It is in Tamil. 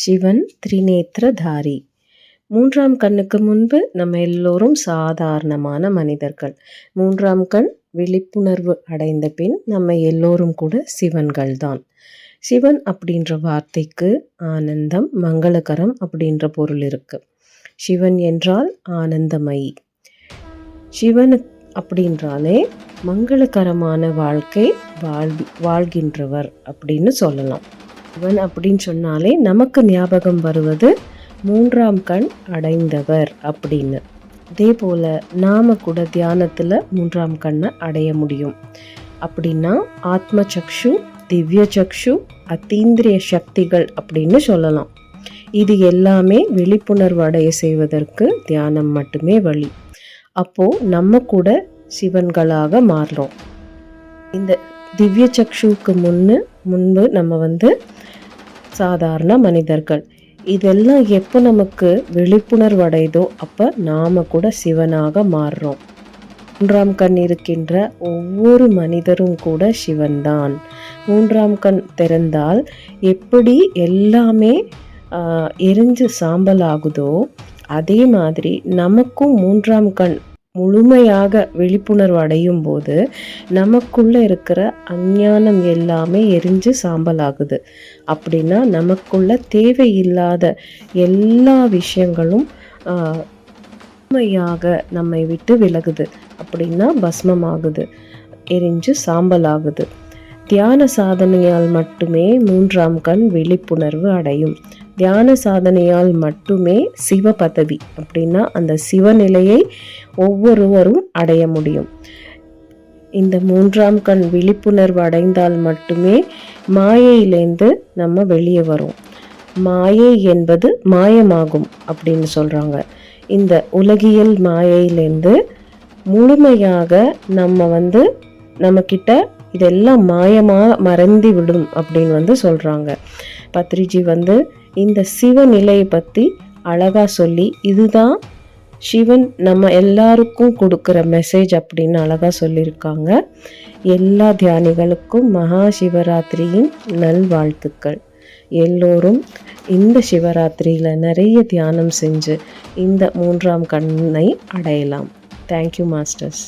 சிவன் திரிநேத்திரதாரி. மூன்றாம் கண்ணுக்கு முன்பு நம்ம எல்லோரும் சாதாரணமான மனிதர்கள். மூன்றாம் கண் விழிப்புணர்வு அடைந்த பின் நம்ம எல்லோரும் கூட சிவன்கள் தான் சிவன் அப்படின்ற வார்த்தைக்கு ஆனந்தம் மங்களகரம் அப்படின்ற பொருள் இருக்கு. சிவன் என்றால் ஆனந்தமயி. சிவன் அப்படின்றாலே மங்களகரமான வாழ்க்கை வாழ் வாழ்கின்றவர் அப்படின்னு சொல்லலாம். சிவன் அப்படின்னு சொன்னாலே நமக்கு ஞாபகம் வருவது மூன்றாம் கண் அடைந்தவர் அப்படின்னு. அதே போல் நாம் கூட தியானத்தில் மூன்றாம் கண்ணை அடைய முடியும். அப்படின்னா ஆத்ம சக்ஷு திவ்ய சக்ஷு அத்தீந்திரிய சக்திகள் அப்படின்னு சொல்லலாம். இது எல்லாமே விழிப்புணர்வு அடைய செய்வதற்கு தியானம் மட்டுமே வழி. அப்போது நம்ம கூட சிவன்களாக மாறுறோம். இந்த திவ்ய சக்ஷுக்கு முன்னு முன்பு நம்ம வந்து சாதாரண மனிதர்கள். இதெல்லாம் எப்போ நமக்கு விழிப்புணர்வு அடையுதோ அப்போ நாம் கூட சிவனாக மாறுறோம். மூன்றாம் கண் இருக்கின்ற ஒவ்வொரு மனிதரும் கூட சிவன்தான். மூன்றாம் கண் திறந்தால் எப்படி எல்லாமே எரிஞ்சு சாம்பல் ஆகுதோ அதே மாதிரி நமக்கும் மூன்றாம் கண் முழுமையாக விழிப்புணர்வு அடையும் போது நமக்குள்ளே இருக்கிற அஞ்ஞானம் எல்லாமே எரிஞ்சு சாம்பல் ஆகுது அப்படின்னா நமக்குள்ள தேவையில்லாத எல்லா விஷயங்களும் முழுமையாக நம்மை விட்டு விலகுது. அப்படின்னா பஸ்மமாகுது எரிஞ்சு சாம்பல் ஆகுது தியான சாதனையால் மட்டுமே மூன்றாம் கண் விழிப்புணர்வு அடையும். தியான சாதனையால் மட்டுமே சிவ பதவி அப்படின்னா அந்த சிவநிலையை ஒவ்வொருவரும் அடைய முடியும். இந்த மூன்றாம் கண் விழிப்புணர்வு அடைந்தால் மட்டுமே மாயையிலேருந்து நம்ம வெளியே வரும். மாயை என்பது மாயமாகும் அப்படின்னு சொல்கிறாங்க இந்த உலகியல் மாயையிலேருந்து முழுமையாக நம்ம வந்து நம்மக்கிட்ட இதெல்லாம் மாயமாக மறந்து விடும் அப்படின்னு வந்து சொல்கிறாங்க பத்ரிஜி வந்து இந்த சிவநிலையை பற்றி அழகாக சொல்லி இதுதான் சிவன் நம்ம எல்லாருக்கும் கொடுக்குற மெசேஜ் அப்படின்னு அழகாக சொல்லியிருக்காங்க. எல்லா தியானிகளுக்கும் மகா சிவராத்திரியின் நல்வாழ்த்துக்கள். எல்லோரும் இந்த சிவராத்திரியில் நிறைய தியானம் செஞ்சு இந்த மூன்றாம் கண்ணை அடையலாம். Thank you masters